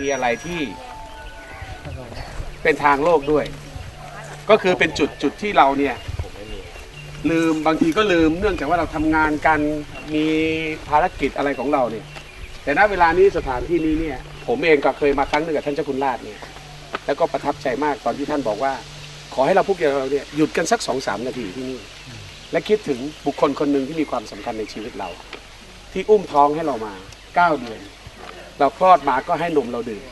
มีอะไรที่เป็นทางโลกด้วย ก็คือเป็นจุดจุดที่เราเนี่ยลืมบางทีก็ลืมเนื่องจากว่าเราทำงานกันมีภารกิจอะไรของเราเนี่ย แต่ณเวลานี้สถานที่นี้เนี่ย ผมเองก็เคยมาครั้งหนึ่งกับท่านเจ้าคุณราชเนี่ย แล้วก็ประทับใจมากตอนที่ท่านบอกว่า ขอให้เราพวกเราเนี่ยหยุดกันสักสองสามนาทีที่นี่ และคิดถึงบุคคลคนหนึ่งที่มีความสำคัญในชีวิตเรา ที่อุ้มท้องให้เรามาเก้าเดือน เราคลอดมาก็ให้นมเราดื่ม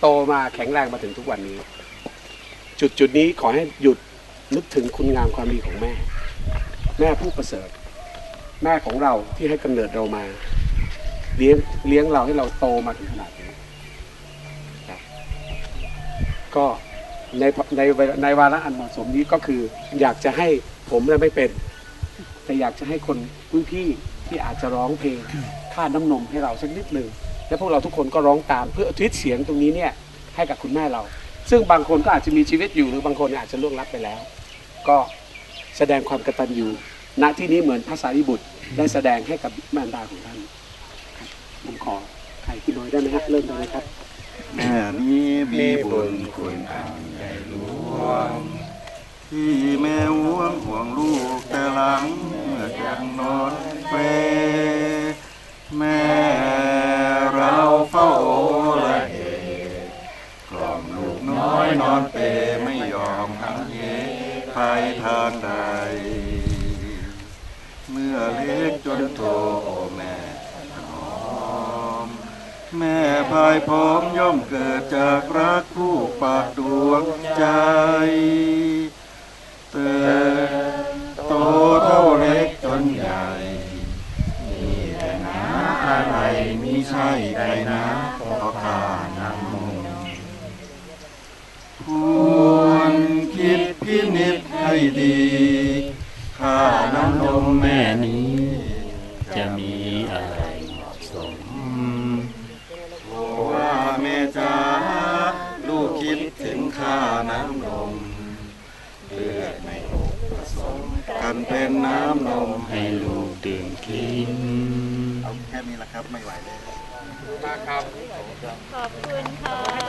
โตมาแข็งแรงมาถึงทุกวันนี้ จุดจุดนี้ขอให้หยุดนึกถึงคุณงามความดีของแม่ แม่ผู้ประเสริฐ แม่ของเราที่ให้กำเนิดเรามา เลี้ยงเลี้ยงเราให้เราโตมาถึงขนาดนี้ก็ในในในวาระอันเหมาะสมนี้ก็คือ อยากจะให้ผมเนี่ยไม่เป็น แต่อยากจะให้คนพื้นที่ที่อาจจะร้องเพลงค่าน้ำนมให้เราสักนิดหนึ่ง และพวกเราทุกคนก็ร้องตามเพื่ออุทิศเสียงตรงนี้เนี่ยให้กับคุณแม่เรา ซึ่งบางคนก็อาจจะมีชีวิตอยู่หรือบางคนอาจจะล่วงลับไปแล้ว ก็แสดงความกตัญญูณที่นี้เหมือนพระสารีบุตรได้แสดงให้กับมารดาของท่านครับผมขอใครพี่น้อยได้ไหมฮะเริ่มได้ไหมครับแม่นี้มีบุญคุณอันใหญ่หลวงที่แม่ห่วงห่วงลูกแต่หลังเมื่อยังนอนเป นอนอนเปรไม่ยอมหันเหไปทางใด เมื่อเล็กจนโตโอแม่หอม แม่พายพร้อมย่อมเกิดจากรักผู้ปากดวงใจเติ ให้ดีข้าน้ำนมแม่นี้ จะมีอะไรเหมาะสมโอ้ว่าแม่จ๋าลูกคิดถึงข้าน้ำนมเลือดในอกผสมกันเป็นน้ำนมให้ลูกดื่มกินเอาแค่นี้ละครับไม่ไหวแล้วมากครับขอบคุณค่ะ